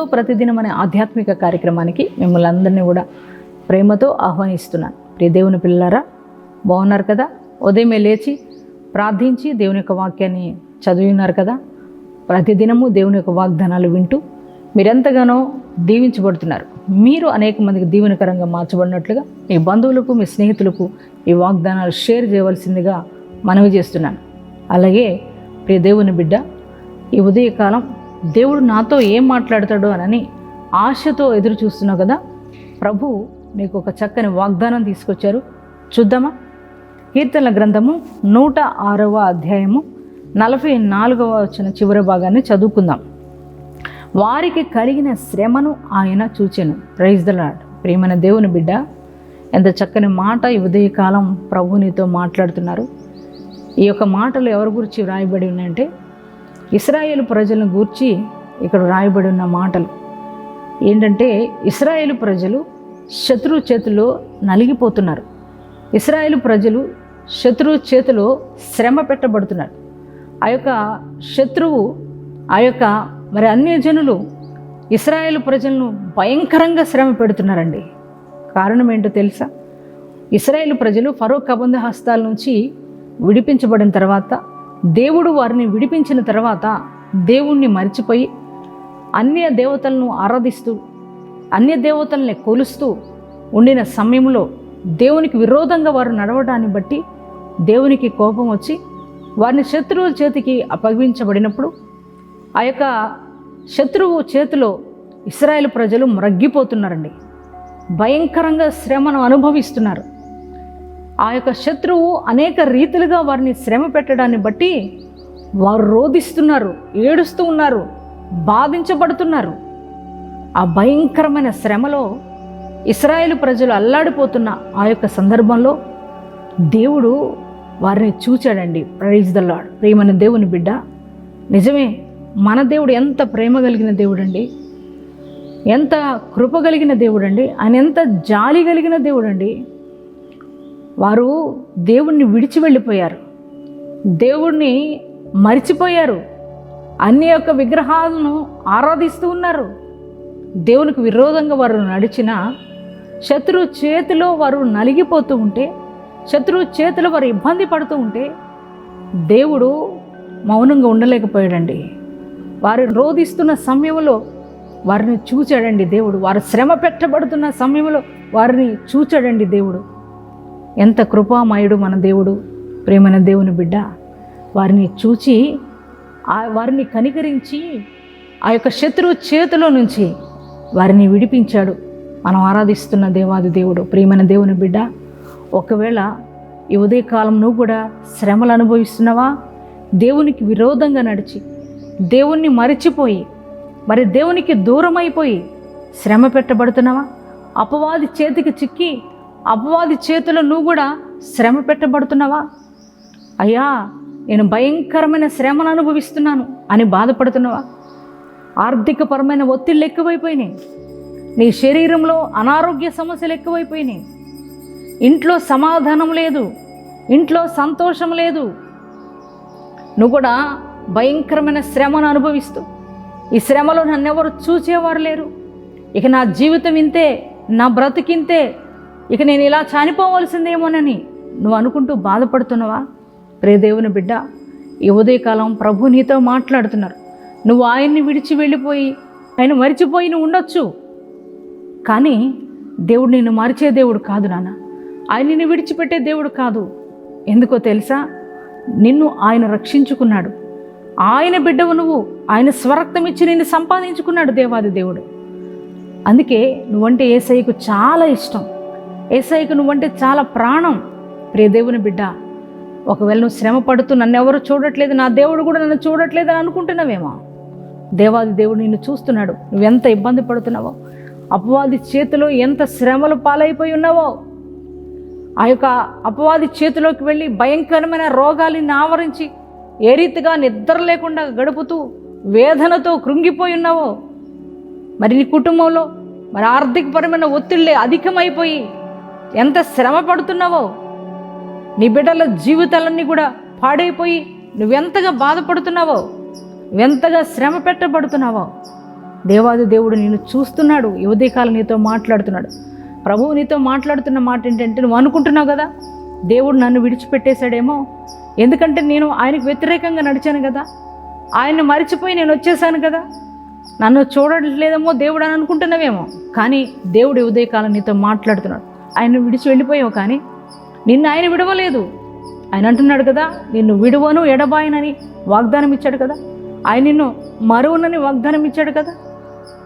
యేసుతో ప్రతిదినం అనే ఆధ్యాత్మిక కార్యక్రమానికి మిమ్మల్ని అందరినీ కూడా ప్రేమతో ఆహ్వానిస్తున్నాను. ప్రియ దేవుని పిల్లలారా బాగున్నారు కదా? ఉదయమే లేచి ప్రార్థించి దేవుని యొక్క వాక్యాన్ని చదివి ఉన్నారు కదా? ప్రతిదినము దేవుని యొక్క వాగ్దానాలు వింటూ మీరెంతగానో దీవించబడుతున్నారు. మీరు అనేక మందికి దీవెనకరంగా మార్చబడినట్లుగా మీ బంధువులకు మీ స్నేహితులకు ఈ వాగ్దానాలు షేర్ చేయవలసిందిగా మనవి చేస్తున్నాను. అలాగే ప్రియ దేవుని బిడ్డ ఈ ఉదయకాలం దేవుడు నాతో ఏం మాట్లాడతాడో అనని ఆశతో ఎదురు చూస్తున్నావు కదా? ప్రభు నీకు ఒక చక్కని వాగ్దానం తీసుకొచ్చారు. చూద్దామా? కీర్తనల గ్రంథము నూట ఆరవ అధ్యాయము నలభై నాలుగవ వచ్చిన చివరి భాగాన్ని చదువుకుందాం. వారికి కలిగిన శ్రమను ఆయన చూచెను. ప్రైజ్ ద లాడ్ ప్రేమైన దేవుని బిడ్డ ఎంత చక్కని మాట ఈ ఉదయకాలం ప్రభు నీతో మాట్లాడుతున్నారు. ఈ యొక్క మాటలు ఎవరి గురించి వ్రాయబడి ఉన్నాయంటే ఇస్రాయేల్ ప్రజలను గూర్చి ఇక్కడ వ్రాయబడి ఉన్న మాటలు. ఏంటంటే ఇస్రాయేల్ ప్రజలు శత్రువు చేతిలో నలిగిపోతున్నారు. ఇస్రాయేల్ ప్రజలు శత్రువు చేతిలో శ్రమ పెట్టబడుతున్నారు. ఆ యొక్క శత్రువు ఆ యొక్క మరి అన్ని జనులు ఇస్రాయేల్ ప్రజలను భయంకరంగా శ్రమ పెడుతున్నారండి. కారణం ఏంటో తెలుసా? ఇస్రాయేల్ ప్రజలు ఫరో కబంధ హస్తాల నుంచి విడిపించబడిన తర్వాత దేవుడు వారిని విడిపించిన తర్వాత దేవుణ్ణి మరిచిపోయి అన్య దేవతలను ఆరాధిస్తూ అన్య దేవతల్ని కొలుస్తూ ఉండిన సమయంలో దేవునికి విరోధంగా వారు నడవడాన్ని బట్టి దేవునికి కోపం వచ్చి వారిని శత్రువుల చేతికి అప్పగించబడినప్పుడు ఆ యొక్క శత్రువు చేతిలో ఇస్రాయేల్ ప్రజలు మ్రగ్గిపోతున్నారండి. భయంకరంగా శ్రమను అనుభవిస్తున్నారు. ఆ యొక్క శత్రువు అనేక రీతులుగా వారిని శ్రమ పెట్టడాన్ని బట్టి వారు రోధిస్తున్నారు ఏడుస్తూ ఉన్నారు బాధించబడుతున్నారు. ఆ భయంకరమైన శ్రమలో ఇస్రాయేల్ ప్రజలు అల్లాడిపోతున్న ఆ యొక్క సందర్భంలో దేవుడు వారిని చూచాడండి. ప్రైజ్ ద లాడ్ ప్రేమన దేవుని బిడ్డ నిజమే మన దేవుడు ఎంత ప్రేమ కలిగిన దేవుడండి. ఎంత కృప కలిగిన దేవుడండి. ఆయన ఎంత జాలి కలిగిన దేవుడండి. వారు దేవుణ్ణి విడిచి వెళ్ళిపోయారు. దేవుణ్ణి మరిచిపోయారు. అన్ని యొక్క విగ్రహాలను ఆరాధిస్తూ ఉన్నారు. దేవునికి విరోధంగా వారు నడిచిన శత్రువు చేతిలో వారు నలిగిపోతూ ఉంటే శత్రువు చేతిలో వారు ఇబ్బంది పడుతూ ఉంటే దేవుడు మౌనంగా ఉండలేకపోయాడండి. వారు రోధిస్తున్న సమయంలో వారిని చూచాడండి దేవుడు. వారు శ్రమ పెట్టబడుతున్న సమయంలో వారిని చూచాడండి దేవుడు. ఎంత కృపామయుడు మన దేవుడు ప్రేమైన దేవుని బిడ్డ. వారిని చూచి ఆ వారిని కనికరించి ఆ యొక్క శత్రువు చేతిలో నుంచి వారిని విడిపించాడు. మనం ఆరాధిస్తున్న దేవాది దేవుడు ప్రియమైన దేవుని బిడ్డ. ఒకవేళ ఈ ఉదయకాలం నువ్వు కూడా శ్రమలు అనుభవిస్తున్నావా? దేవునికి విరోధంగా నడిచి దేవుణ్ణి మరిచిపోయి మరి దేవునికి దూరం అయిపోయి శ్రమ పెట్టబడుతున్నావా? అపవాది చేతికి చిక్కి అపవాది చేతిలో నువ్వు కూడా శ్రమ పెట్టబడుతున్నావా? అయ్యా నేను భయంకరమైన శ్రమను అనుభవిస్తున్నాను అని బాధపడుతున్నావా? ఆర్థికపరమైన ఒత్తిళ్ళు ఎక్కువైపోయినాయి. నీ శరీరంలో అనారోగ్య సమస్యలు ఎక్కువైపోయినాయి. ఇంట్లో సమాధానం లేదు. ఇంట్లో సంతోషం లేదు. నువ్వు కూడా భయంకరమైన శ్రమను అనుభవిస్తూ ఈ శ్రమలో నన్నెవరు చూసేవారు లేరు? ఇక నా జీవితం ఇంతే నా బ్రతికింతే ఇక నేను ఇలా చనిపోవలసిందేమోనని నువ్వు అనుకుంటూ బాధపడుతున్నావా? ప్రేదేవుని బిడ్డ ఈ ఉదయకాలం ప్రభు నీతో మాట్లాడుతున్నారు. నువ్వు ఆయన్ని విడిచి వెళ్ళిపోయి ఆయన మరిచిపోయి నువ్వు ఉండొచ్చు. కానీ దేవుడు నిన్ను మరిచే దేవుడు కాదు నాన్న. ఆయన నిన్ను విడిచిపెట్టే దేవుడు కాదు. ఎందుకో తెలుసా? నిన్ను ఆయన రక్షించుకున్నాడు. ఆయన బిడ్డవు నువ్వు. ఆయన స్వరక్తం ఇచ్చి నిన్ను సంపాదించుకున్నాడు దేవాది దేవుడు. అందుకే నువ్వంటే ఏసైకు చాలా ఇష్టం. ఏసైకు నువ్వంటే చాలా ప్రాణం. ప్రియ దేవుని బిడ్డ ఒకవేళ నువ్వు శ్రమ పడుతూ నన్ను ఎవరు చూడట్లేదు నా దేవుడు కూడా నన్ను చూడట్లేదు అని అనుకుంటున్నావేమో? దేవాది దేవుడు నిన్ను చూస్తున్నాడు. నువ్వెంత ఇబ్బంది పడుతున్నావో అపవాది చేతిలో ఎంత శ్రమలు పాలైపోయి ఉన్నావో ఆ యొక్క అపవాది చేతిలోకి వెళ్ళి భయంకరమైన రోగాలని ఆవరించి ఏ రీతిగా నిద్ర లేకుండా గడుపుతూ వేదనతో కృంగిపోయి ఉన్నావో మరి నీ కుటుంబంలో మరి ఆర్థికపరమైన ఒత్తిళ్ళే అధికమైపోయి ఎంత శ్రమ పడుతున్నావో? నీ బిడ్డల జీవితాలన్నీ కూడా పాడైపోయి నువ్వెంతగా బాధపడుతున్నావో? నువ్వెంతగా శ్రమ పెట్టబడుతున్నావో? దేవాది దేవుడు నేను చూస్తున్నాడు ఈ ఉదయకాలం నీతో మాట్లాడుతున్నాడు. ప్రభువు నీతో మాట్లాడుతున్న మాట ఏంటంటే నువ్వు అనుకుంటున్నావు కదా? దేవుడు నన్ను విడిచిపెట్టేశాడేమో? ఎందుకంటే నేను ఆయనకు వ్యతిరేకంగా నడిచాను కదా? ఆయన్ని మరిచిపోయి నేను వచ్చేసాను కదా? నన్ను చూడట్లేదేమో దేవుడు అని అనుకుంటున్నావేమో? కానీ దేవుడు ఉదయకాలం నీతో మాట్లాడుతున్నాడు. ఆయన విడిచి వెళ్ళిపోయావు కానీ నిన్ను ఆయన విడవలేదు. ఆయన అంటున్నాడు కదా నిన్ను విడువను ఎడబాయనని వాగ్దానం ఇచ్చాడు కదా. ఆయన నిన్ను మరువునని వాగ్దానం ఇచ్చాడు కదా.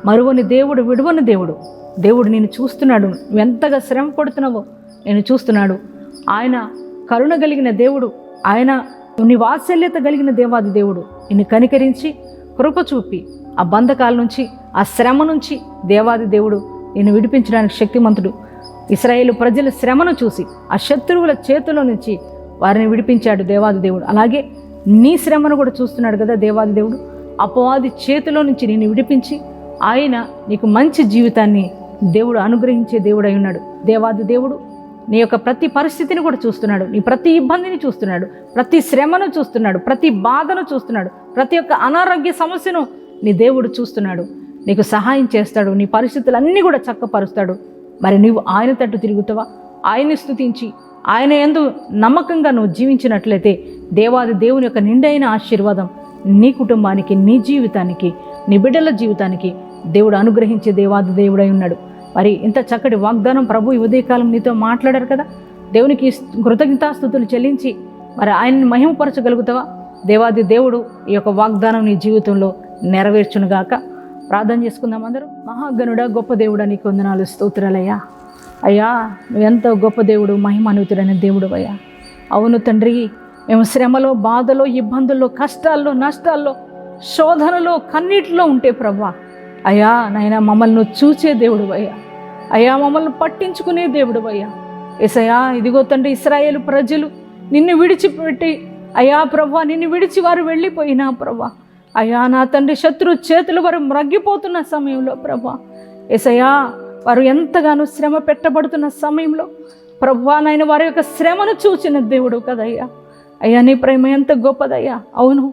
మరువని దేవుడు విడువని దేవుడు. దేవుడు నేను చూస్తున్నాడు. నువ్వు ఎంతగా శ్రమ పడుతున్నావో నేను చూస్తున్నాడు. ఆయన కరుణ కలిగిన దేవుడు. ఆయన నీ వాత్సల్యత కలిగిన దేవాది దేవుడు. నిన్ను కనికరించి కృప చూపి ఆ బంధకాల నుంచి ఆ శ్రమ నుంచి దేవాది దేవుడు నిన్ను విడిపించడానికి శక్తిమంతుడు. ఇస్రాయేలు ప్రజల శ్రమను చూసి ఆ శత్రువుల చేతిలో నుంచి వారిని విడిపించాడు దేవాది దేవుడు. అలాగే నీ శ్రమను కూడా చూస్తున్నాడు కదా దేవాది దేవుడు. అపవాది చేతిలో నుంచి నేను విడిపించి ఆయన నీకు మంచి జీవితాన్ని దేవుడు అనుగ్రహించే దేవుడు అయి ఉన్నాడు. దేవాది దేవుడు నీ యొక్క ప్రతి పరిస్థితిని కూడా చూస్తున్నాడు. నీ ప్రతి ఇబ్బందిని చూస్తున్నాడు. ప్రతి శ్రమను చూస్తున్నాడు. ప్రతి బాధను చూస్తున్నాడు. ప్రతి ఒక్క అనారోగ్య సమస్యను నీ దేవుడు చూస్తున్నాడు. నీకు సహాయం చేస్తాడు. నీ పరిస్థితులన్నీ కూడా చక్కపరుస్తాడు. మరి నీవు ఆయన తట్టు తిరుగుతావా? ఆయన్ని స్థుతించి ఆయన ఎందు నమ్మకంగా నువ్వు జీవించినట్లయితే దేవాది దేవుని యొక్క నిండైన ఆశీర్వాదం నీ కుటుంబానికి నీ జీవితానికి నీ బిడ్డల జీవితానికి దేవుడు అనుగ్రహించే దేవాది దేవుడై ఉన్నాడు. మరి ఇంత చక్కటి వాగ్దానం ప్రభు ఈ ఉదయకాలం నీతో మాట్లాడారు కదా? దేవునికి కృతజ్ఞతాస్థుతులు చెల్లించి మరి ఆయన్ని మహిమపరచగలుగుతావా? దేవాది దేవుడు ఈ యొక్క వాగ్దానం నీ జీవితంలో నెరవేర్చునుగాక. ప్రార్థన చేసుకుందాం అందరూ. మహాగనుడ గొప్ప దేవుడా నీకు వందనాలు స్తోత్రాలయ్యా. అయ్యా ఎంత గొప్ప దేవుడు మహిమానుతుడైన దేవుడు అయ్యా. అవును తండ్రి మేము శ్రమలో బాధలో ఇబ్బందుల్లో కష్టాల్లో నష్టాల్లో శోధనలో కన్నీటిలో ఉంటే ప్రభా. అయ్యా నాయన మమ్మల్ని చూచే దేవుడు అయ్యా. అయ్యా మమ్మల్ని పట్టించుకునే దేవుడు అయ్యా. ఎసయా ఇదిగో తండ్రి ఇస్రాయేల్ ప్రజలు నిన్ను విడిచిపెట్టి అయ్యా ప్రభా నిన్ను విడిచి వారు వెళ్ళిపోయినా ప్రభా. అయ్యా నా తండ్రి శత్రు చేతులు వారు మ్రగ్గిపోతున్న సమయంలో ప్రభా ఎసయా వారు ఎంతగానో శ్రమ పెట్టబడుతున్న సమయంలో ప్రభా నాయన వారి యొక్క శ్రమను చూచిన దేవుడు కదయ్యా. అయ్యా నీ ప్రేమ ఎంత గొప్పదయ్యా. అవును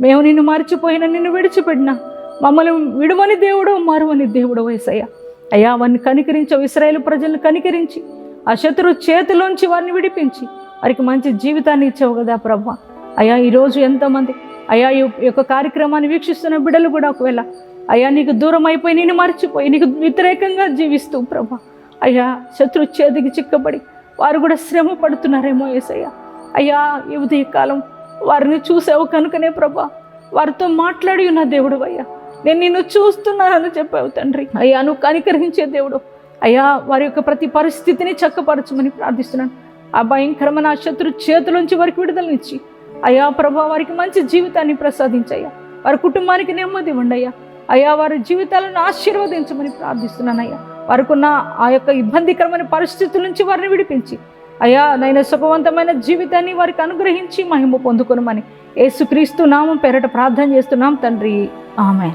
మేము నిన్ను మర్చిపోయిన నిన్ను విడిచిపెట్టినా మమ్మల్ని విడువని దేవుడు మరువని దేవుడు వేసయ్యా అయ్యా వారిని కనికరించావు ఇస్రాయేల్ ప్రజలను కనికరించి ఆ శత్రు చేతిలోంచి వారిని విడిపించి వారికి మంచి జీవితాన్ని ఇచ్చావు కదా ప్రభా. అయ్యా ఈరోజు ఎంతమంది అయ్యా ఈ యొక్క కార్యక్రమాన్ని వీక్షిస్తున్న బిడ్డలు కూడా ఒకవేళ అయ్యా నీకు దూరం అయిపోయి నేను మర్చిపోయి నీకు వ్యతిరేకంగా జీవిస్తూ ప్రభా. అయ్యా శత్రు చేతికి చిక్కబడి వారు కూడా శ్రమ పడుతున్నారేమో ఏసయ్యా. అయ్యా ఈ ఉదయకాలం వారిని చూసావు కనుకనే ప్రభా వారితో మాట్లాడి ఉన్న దేవుడు అయ్యా. నేను నిన్ను చూస్తున్నానని చెప్పావు తండ్రి. అయ్యా నువ్వు కనికరించే దేవుడు. అయ్యా వారి యొక్క ప్రతి పరిస్థితిని చక్కపరచమని ప్రార్థిస్తున్నాను. ఆ భయంకరమైన ఆ శత్రు చేతులోంచి వారికి విడుదలనిచ్చి అయ్యా ప్రభా వారికి మంచి జీవితాన్ని ప్రసాదించయ్యా. వారి కుటుంబానికి నెమ్మది ఉండయ్యా అయ్యా వారి జీవితాలను ఆశీర్వదించమని ప్రార్థిస్తున్నానయ్యా. వారికున్న ఆ యొక్క ఇబ్బందికరమైన పరిస్థితుల నుంచి వారిని విడిపించి అయ్యా నైనా సుఖవంతమైన జీవితాన్ని వారికి అనుగ్రహించి మహిమ పొందుకునమని యేసుక్రీస్తు నామం పేరట ప్రార్థన చేస్తున్నాం తండ్రి. ఆమె